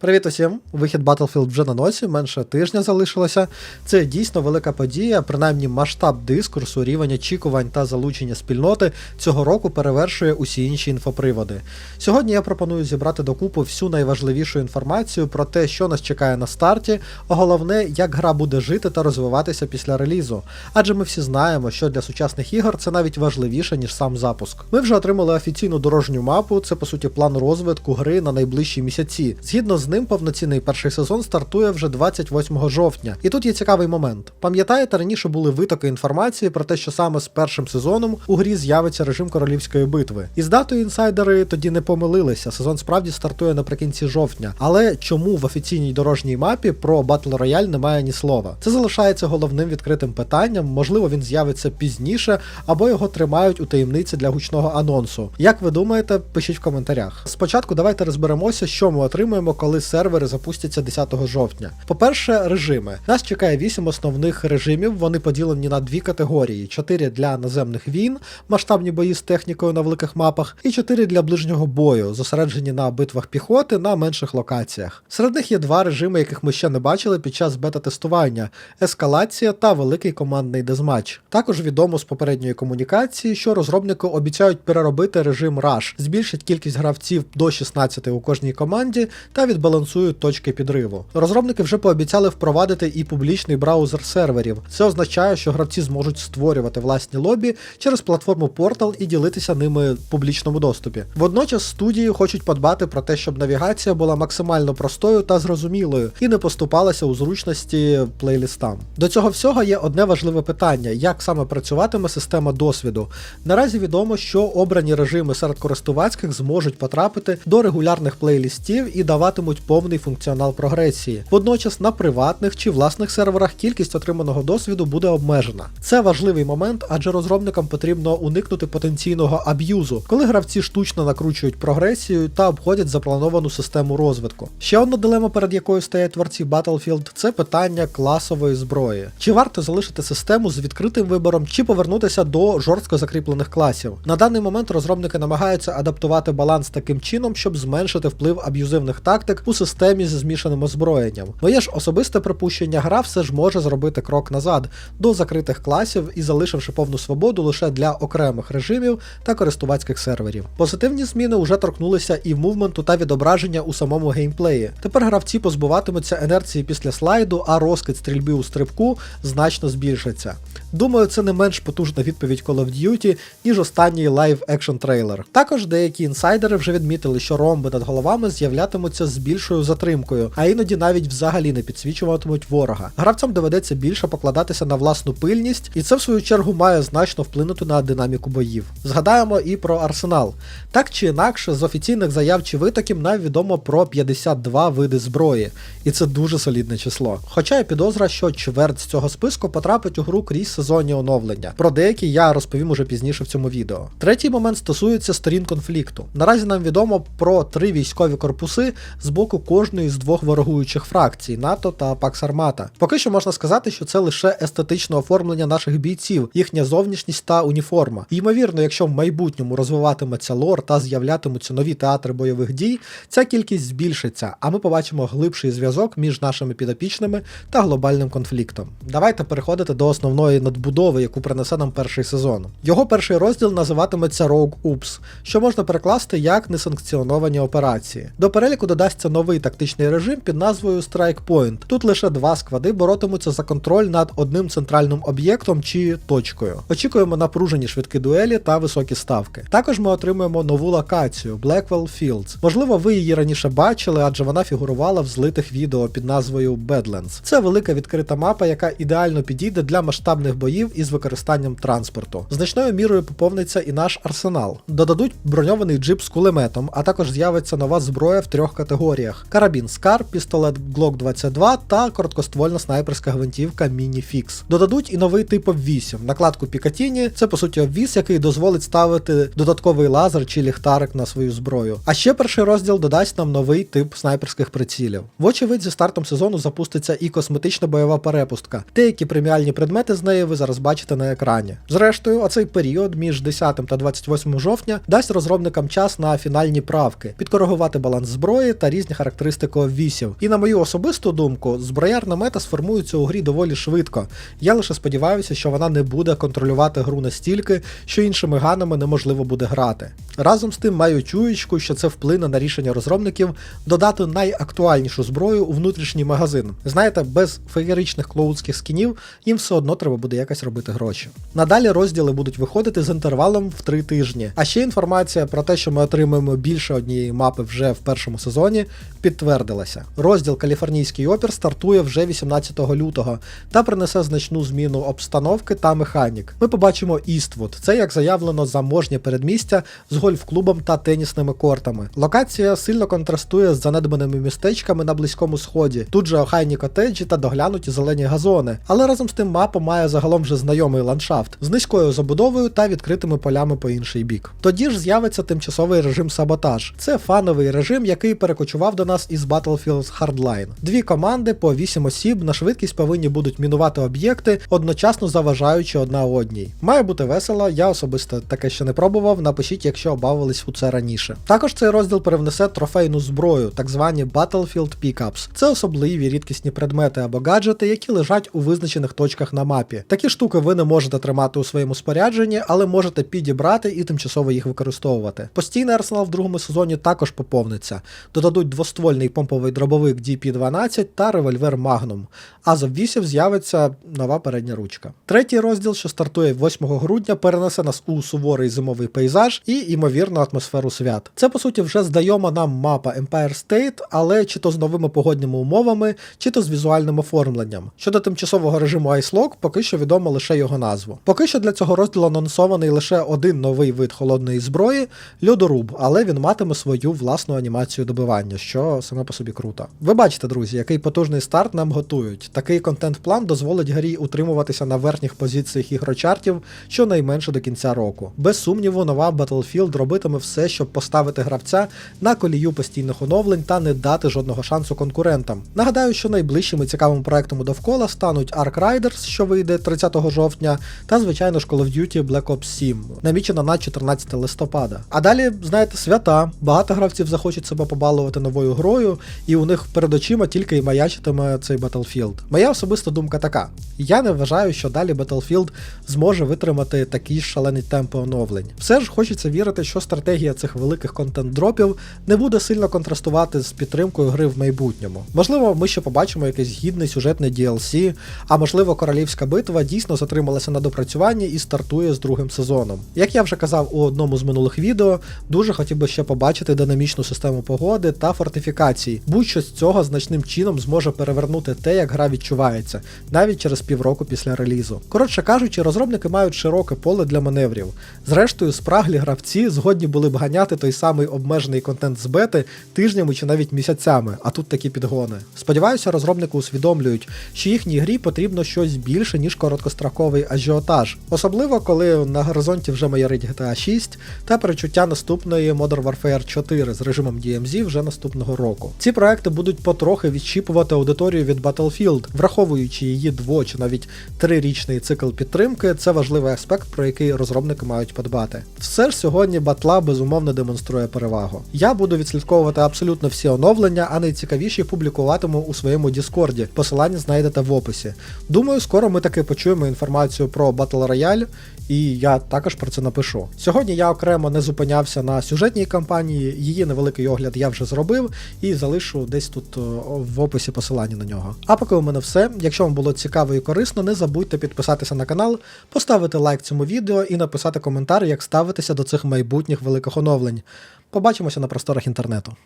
Привіт усім! Вихід Battlefield вже на носі, менше тижня залишилося. Це дійсно велика подія, принаймні масштаб дискурсу, рівень очікувань та залучення спільноти цього року перевершує усі інші інфоприводи. Сьогодні я пропоную зібрати докупи всю найважливішу інформацію про те, що нас чекає на старті, а головне, як гра буде жити та розвиватися після релізу. Адже ми всі знаємо, що для сучасних ігор це навіть важливіше, ніж сам запуск. Ми вже отримали офіційну дорожню мапу, це по суті план розвитку гри на найближчі місяці. Згідно з ним, повноцінний перший сезон стартує вже 28 жовтня. І тут є цікавий момент. Пам'ятаєте, раніше були витоки інформації про те, що саме з першим сезоном у грі з'явиться режим королівської битви. І з датою інсайдери тоді не помилилися. Сезон справді стартує наприкінці жовтня. Але чому в офіційній дорожній мапі про Battle Royale немає ні слова? Це залишається головним відкритим питанням. Можливо, він з'явиться пізніше, або його тримають у таємниці для гучного анонсу. Як ви думаєте, пишіть в коментарях. Спочатку давайте розберемося, що ми отримуємо, коли сервери запустяться 10 жовтня. По-перше, режими. Нас чекає 8 основних режимів. Вони поділені на дві категорії: 4 для наземних війн, масштабні бої з технікою на великих мапах, і 4 для ближнього бою, зосереджені на битвах піхоти на менших локаціях. Серед них є два режими, яких ми ще не бачили під час бета-тестування: ескалація та великий командний дезматч. Також відомо з попередньої комунікації, що розробники обіцяють переробити режим Rush, збільшить кількість гравців до 16 у кожній команді та відбалансують точки підриву. Розробники вже пообіцяли впровадити і публічний браузер серверів. Це означає, що гравці зможуть створювати власні лобі через платформу Portal і ділитися ними в публічному доступі. Водночас студії хочуть подбати про те, щоб навігація була максимально простою та зрозумілою і не поступалася у зручності плейлістам. До цього всього є одне важливе питання: як саме працюватиме система досвіду. Наразі відомо, що обрані режими серед користувацьких зможуть потрапити до регулярних плейлістів і даватимуть повний функціонал прогресії. Водночас на приватних чи власних серверах кількість отриманого досвіду буде обмежена. Це важливий момент, адже розробникам потрібно уникнути потенційного аб'юзу, коли гравці штучно накручують прогресію та обходять заплановану систему розвитку. Ще одна дилема, перед якою стоять творці Battlefield, це питання класової зброї. Чи варто залишити систему з відкритим вибором, чи повернутися до жорстко закріплених класів? На даний момент розробники намагаються адаптувати баланс таким чином, щоб зменшити вплив аб'юзивних тактик у системі зі змішаним озброєнням. Моє ж особисте припущення, гра все ж може зробити крок назад до закритих класів і залишивши повну свободу лише для окремих режимів та користувацьких серверів. Позитивні зміни вже торкнулися і мувменту та відображення у самому геймплеї. Тепер гравці позбуватимуться інерції після слайду, а розкид стрільби у стрибку значно збільшиться. Думаю, це не менш потужна відповідь Call of Duty, ніж останній лайв екшн трейлер. Також деякі інсайдери вже відмітили, що ромби над головами з'являтимуться з більшою затримкою, а іноді навіть взагалі не підсвічуватимуть ворога. Гравцям доведеться більше покладатися на власну пильність, і це в свою чергу має значно вплинути на динаміку боїв. Згадаємо і про арсенал. Так чи інакше, з офіційних заяв чи витоків нам відомо про 52 види зброї, і це дуже солідне число. Хоча є підозра, що чверть з цього списку потрапить у гру крізь сезонні оновлення. Про деякі я розповім уже пізніше в цьому відео. Третій момент стосується сторін конфлікту. Наразі нам відомо про три військові корпуси з боку кожної з двох ворогуючих фракцій НАТО та Пакс Армата. Поки що можна сказати, що це лише естетичне оформлення наших бійців, їхня зовнішність та уніформа. Ймовірно, якщо в майбутньому розвиватиметься лор та з'являтимуться нові театри бойових дій, ця кількість збільшиться, а ми побачимо глибший зв'язок між нашими підопічними та глобальним конфліктом. Давайте переходити до основної надбудови, яку принесе нам перший сезон. Його перший розділ називатиметься Rogue Oops, що можна перекласти як несанкціоновані операції. До переліку додасться новий тактичний режим під назвою Strike Point. Тут лише два склади боротимуться за контроль над одним центральним об'єктом чи точкою. Очікуємо напружені швидкі дуелі та високі ставки. Також ми отримуємо нову локацію Blackwell Fields. Можливо, ви її раніше бачили, адже вона фігурувала в злитих відео під назвою Badlands. Це велика відкрита мапа, яка ідеально підійде для масштабних боїв із використанням транспорту. Значною мірою поповниться і наш арсенал. Додадуть броньований джип з кулеметом, а також з'явиться нова зброя в трьох категоріях: карабін Скар, пістолет Glock 22 та короткоствольна снайперська гвинтівка Mini Fix. Додадуть і новий тип обвісів, накладку Пікатіні, це по суті обвіс, який дозволить ставити додатковий лазер чи ліхтарик на свою зброю. А ще перший розділ додасть нам новий тип снайперських прицілів. Вочевидь, зі стартом сезону запуститься і косметична бойова перепустка. Деякі преміальні предмети з неї ви зараз бачите на екрані. Зрештою, оцей період між 10 та 28 жовтня дасть розробникам час на фінальні правки, підкоригувати баланс зброї та різні різні характеристики обвісів. І на мою особисту думку, зброярна мета сформується у грі доволі швидко. Я лише сподіваюся, що вона не буде контролювати гру настільки, що іншими ганами неможливо буде грати. Разом з тим маю чуєчку, що це вплине на рішення розробників додати найактуальнішу зброю у внутрішній магазин. Знаєте, без феєричних клоудських скінів їм все одно треба буде якось робити гроші. Надалі розділи будуть виходити з інтервалом в 3 тижні. А ще інформація про те, що ми отримаємо більше однієї мапи вже в першому сезоні, підтвердилася. Розділ Каліфорнійський опір стартує вже 18 лютого та принесе значну зміну обстановки та механік. Ми побачимо Іствуд. Це як заявлено заможнє передмістя з гольф-клубом та тенісними кортами. Локація сильно контрастує з занедбаними містечками на близькому сході. Тут же охайні котеджі та доглянуті зелені газони. Але разом з тим мапа має загалом вже знайомий ландшафт з низькою забудовою та відкритими полями по інший бік. Тоді ж з'явиться тимчасовий режим саботаж. Це фановий режим, який перекочував до нас із Battlefield Hardline. Дві команди по 8 осіб на швидкість повинні будуть мінувати об'єкти, одночасно заважаючи одна одній. Має бути весело, я особисто таке ще не пробував. Напишіть, якщо обавились у це раніше. Також цей розділ привнесе трофейну зброю, так звані Battlefield Pickups. Це особливі рідкісні предмети або гаджети, які лежать у визначених точках на мапі. Такі штуки ви не можете тримати у своєму спорядженні, але можете підібрати і тимчасово їх використовувати. Постійний арсенал в другому сезоні також поповниться. Додадуть двоствольний помповий дробовик DP-12 та револьвер Magnum. А з обвісів з'явиться нова передня ручка. Третій розділ, що стартує 8 грудня, перенесе нас у суворий зимовий пейзаж і ймовірну атмосферу свят. Це по суті вже знайома нам мапа Empire State, але чи то з новими погодними умовами, чи то з візуальним оформленням. Щодо тимчасового режиму Ice поки що відомо лише його назву. Поки що для цього розділу анонсований лише один новий вид холодної зброї льодоруб, але він матиме свою власну анімацію добивання, що саме по собі круто. Ви бачите, друзі, який потужний старт нам готують. Такий контент-план дозволить грі утримуватися на верхніх позиціях ігрочартів щонайменше до кінця року. Без сумніву, нова Battlefield робитиме все, щоб поставити гравця на колію постійних оновлень та не дати жодного шансу конкурентам. Нагадаю, що найближчими цікавими проектами довкола стануть Ark Riders, що вийде 30 жовтня, та звичайно ж Call of Duty Black Ops 7, намічена на 14 листопада. А далі, знаєте, свята. Багато гравців захочуть себе побалувати новою грою, і у них перед очима тільки і маячитиме цей Battlefield. Моя особиста думка така: я не вважаю, що далі Battlefield зможе витримати такі ж шалені темпи оновлень. Все ж хочеться вірити, що стратегія цих великих контент-дропів не буде сильно контрастувати з підтримкою гри в майбутньому. Можливо, ми ще побачимо якийсь гідний сюжетний DLC, а можливо, королівська битва дійсно затрималася на допрацюванні і стартує з другим сезоном. Як я вже казав у одному з минулих відео, дуже хотів би ще побачити динамічну систему погоди та фортифікацій. Будь-що з цього значним чином зможе перевернути те, як гра відчувається, навіть через півроку після релізу. Коротше кажучи, розробники мають широке поле для маневрів. Зрештою, спраглі гравці згодні були б ганяти той самий обмежений контент з бети тижнями чи навіть місяцями, а тут такі підгони. Сподіваюся, розробники усвідомлюють, що їхній грі потрібно щось більше, ніж короткостроковий ажіотаж, особливо коли на горизонті вже майорить GTA 6 та перечуття наступної Modern Warfare 4 з режимом DMZ вже наступного року. Ці проекти будуть потрохи відщіпувати аудиторію від Battlefield, враховуючи її дво чи навіть трирічний цикл підтримки, це важливий аспект, про який розробники мають подбати. Все ж сьогодні батла безумовно демонструє перевагу. Я буду відслідковувати абсолютно всі оновлення, а найцікавіші публікуватиму у своєму Діскорді. Посилання знайдете в описі. Думаю, скоро ми таки почуємо інформацію про Battle Royale, і я також про це напишу. Сьогодні я окремо не зупинявся на сюжетній кампанії, її невеликий огляд я вже зробив і залишу десь тут в описі посилання на нього. А поки у мене все. Якщо вам було цікаво і корисно, не забудьте підписатися на канал, поставити лайк цьому відео і написати коментар, як ставитися до цих майбутніх великих оновлень. Побачимося на просторах інтернету.